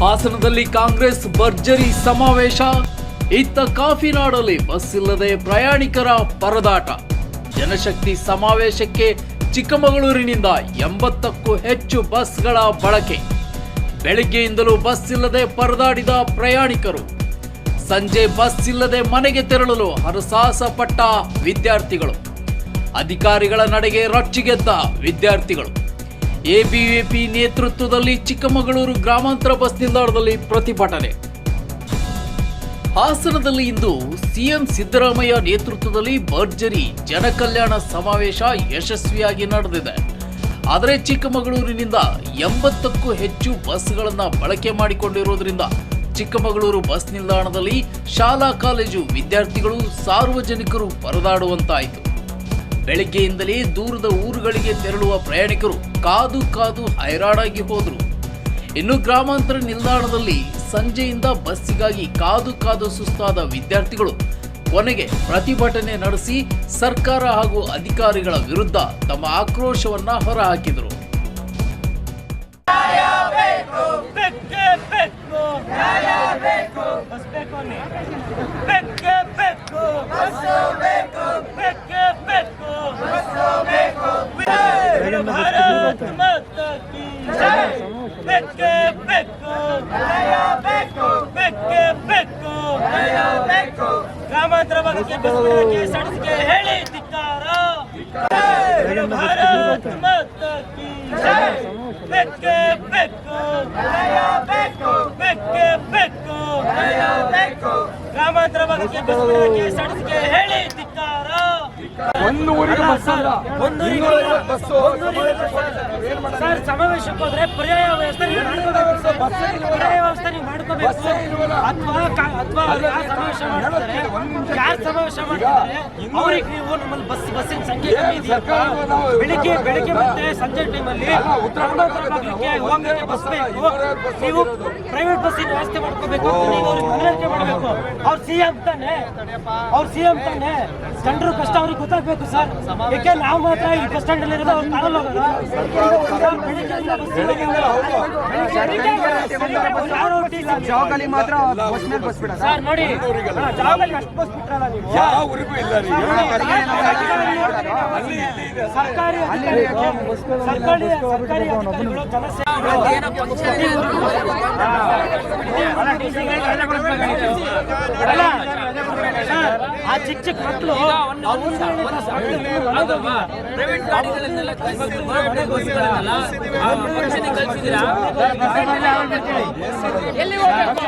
ಹಾಸನದಲ್ಲಿ ಕಾಂಗ್ರೆಸ್ ಭರ್ಜರಿ ಸಮಾವೇಶ. ಇತ್ತ ಕಾಫಿನಾಡಲ್ಲಿ ಬಸ್ ಇಲ್ಲದೆ ಪ್ರಯಾಣಿಕರ ಪರದಾಟ. ಜನಶಕ್ತಿ ಸಮಾವೇಶಕ್ಕೆ ಚಿಕ್ಕಮಗಳೂರಿನಿಂದ ಎಂಬತ್ತಕ್ಕೂ ಹೆಚ್ಚು ಬಸ್ಗಳ ಬಳಕೆ. ಬೆಳಗ್ಗೆಯಿಂದಲೂ ಬಸ್ ಇಲ್ಲದೆ ಪರದಾಡಿದ ಪ್ರಯಾಣಿಕರು. ಸಂಜೆ ಬಸ್ ಇಲ್ಲದೆ ಮನೆಗೆ ತೆರಳಲು ಹರಸಾಹಸ ಪಟ್ಟ ವಿದ್ಯಾರ್ಥಿಗಳು. ಅಧಿಕಾರಿಗಳ ನಡೆಗೆ ರೊಚ್ಚಿಗೆದ್ದ ವಿದ್ಯಾರ್ಥಿಗಳು. ಎಬಿವಿಪಿ ನೇತೃತ್ವದಲ್ಲಿ ಚಿಕ್ಕಮಗಳೂರು ಗ್ರಾಮಾಂತರ ಬಸ್ ನಿಲ್ದಾಣದಲ್ಲಿ ಪ್ರತಿಭಟನೆ. ಹಾಸನದಲ್ಲಿ ಇಂದು ಸಿಎಂ ಸಿದ್ದರಾಮಯ್ಯ ನೇತೃತ್ವದಲ್ಲಿ ಭರ್ಜರಿ ಜನಕಲ್ಯಾಣ ಸಮಾವೇಶ ಯಶಸ್ವಿಯಾಗಿ ನಡೆದಿದೆ. ಆದರೆ ಚಿಕ್ಕಮಗಳೂರಿನಿಂದ ಎಂಬತ್ತಕ್ಕೂ ಹೆಚ್ಚು ಬಸ್ಗಳನ್ನು ಬಳಕೆ ಮಾಡಿಕೊಂಡಿರುವುದರಿಂದ ಚಿಕ್ಕಮಗಳೂರು ಬಸ್ ನಿಲ್ದಾಣದಲ್ಲಿ ಶಾಲಾ ಕಾಲೇಜು ವಿದ್ಯಾರ್ಥಿಗಳು ಸಾರ್ವಜನಿಕರು ಪರದಾಡುವಂತಾಯಿತು. ಬೆಳಗ್ಗೆಯಿಂದಲೇ ದೂರದ ಊರುಗಳಿಗೆ ತೆರಳುವ ಪ್ರಯಾಣಿಕರು ಕಾದು ಕಾದು ಹೈರಾಣಾಗಿ ಹೋದರು ಇನ್ನು ಗ್ರಾಮಾಂತರ ನಿಲ್ದಾಣದಲ್ಲಿ ಸಂಜೆಯಿಂದ ಬಸ್ಸಿಗಾಗಿ ಕಾದು ಕಾದು ಸುಸ್ತಾದ ವಿದ್ಯಾರ್ಥಿಗಳು ಕೊನೆಗೆ ಪ್ರತಿಭಟನೆ ನಡೆಸಿ ಸರ್ಕಾರ ಹಾಗೂ ಅಧಿಕಾರಿಗಳ ವಿರುದ್ಧ ತಮ್ಮ ಆಕ್ರೋಶವನ್ನ ಹೊರಹಾಕಿದರು ಬೇಕು ಬಸ್ ಬೇಕು ಅನ್ನಿ ಬೆಕ್ಕೆ ಬೆಕ್ಕು ಬಸ್ಸು ಬೇಕು ಬೆಕ್ಕೆ ಬೆಕ್ಕು ಬಸ್ಸು ಬೇಕು ಭಾರತ್ ಮಾತಾ ಕಿ ಜೈ ಬೆಕ್ಕೆ ಬೆಕ್ಕು ನ್ಯಾಯ ಬೇಕು ಬೆಕ್ಕೆ ಬೆಕ್ಕು ನ್ಯಾಯ ಬೇಕು ಬಿಡೋಕೆ ಸಡಿಸಿಗೆ ಹೇಳಿ ಧಿಕ್ಕಾರ. ಭಾರತ್ ಮಾತಾ ಕಿ ಜೈ. ಬೆಕ್ಕೆ ಬೆಕ್ಕು ಬೆಕ್ಕು ಬೇಕು ಬೆಕ್ಕೆ ಬೆಕ್ಕು. ಗ್ರಾಮಾಂತರ ಭಾಗಕ್ಕೆ ಸಡಿಸಿಗೆ ಹೇಳಿ ಧಿಕ್ಕಾರ. ಒಂದು ಊರಿಗೆ ಬಸ್ ಅಲ್ಲ ಒಂದು ಸಮಾವೇಶಕ್ಕೆ ಹೋದ್ರೆ ಪರ್ಯಾಯ ವ್ಯವಸ್ಥೆ ನೀವು ಮಾಡ್ಕೋಬೇಕು. ಅಥವಾ ಅಥವಾ ಸಮಾವೇಶ ಮಾಡ್ತಾರೆ? ಯಾರು ಸಮಾವೇಶ ಮಾಡ್ತಾರೆ? ಅವ್ರಿಗೆ ನೀವು ನಮ್ಮಲ್ಲಿ ಬಸ್ ಬಸ್ಸಿನ ಸಂಖ್ಯೆ ಕಮ್ಮಿ ಇದೆಯಾ ಬೆಳಿಗ್ಗೆ ಬೆಳಿಗ್ಗೆ ಮತ್ತೆ ಸಂಜೆ ಟೈಮಲ್ಲಿ ಉತ್ತರ ಕರ್ನಾಟಕಕ್ಕೆ ಹೋಗಕ್ಕೆ ಬಸ್ ಬೇಕು. ನೀವು ಪ್ರೈವೇಟ್ ಬಸ್ಸಿನ ವ್ಯವಸ್ಥೆ ಮಾಡ್ಕೋಬೇಕು ಅಂತ ನೀವು ಮನವರಿಕೆ ಮಾಡಬೇಕು. ಅವ್ರ ಸಿಎಂ ತಾನೆ. ಅವ್ರ ಸಿಎಂ ತಾನೆ. ಜನರು ಕಷ್ಟ ಅವ್ರಿಗೆ ಗೊತ್ತಾಗಬೇಕು ಸರ್. ಯಾಕೆ ನಾವು ಮಾತ್ರ ಈ ಬಸ್ ಸ್ಟ್ಯಾಂಡ್ ಅಲ್ಲಿ ಇರೋದು ಅವ್ರು ಇಲ್ಲ. ಹೊರಟಿಲ್ಲ. ಜಾಗಲ್ಲಿ ಮಾತ್ರ ಬಸ್ ಮೇಲೆ ಬಸ್ ಬಿಡ ಸರ್ ನೋಡಿ. ಹಾ, ಜಾಗದಲ್ಲಿ ಅಷ್ಟು ಬಸ್ ಬಿಟ್ರಲ್ಲ ನೀವು. ಯಾವ ಊರಿಗೂ ಇಲ್ಲ ರೀ? ಸರ್ಕಾರಿ ಸರ್ಕಾರಿ ಸರ್ಕಾರಿ ಸರ್, ಆ ಚಿಕ್ಕ ಚಿಕ್ಕ ಮಕ್ಕಳು ಪ್ರೈವೇಟ್ ಗಾಡಿಗಳನ್ನೆಲ್ಲ ಎಲ್ಲಿ ಹೋಗ್ಬೇಕು?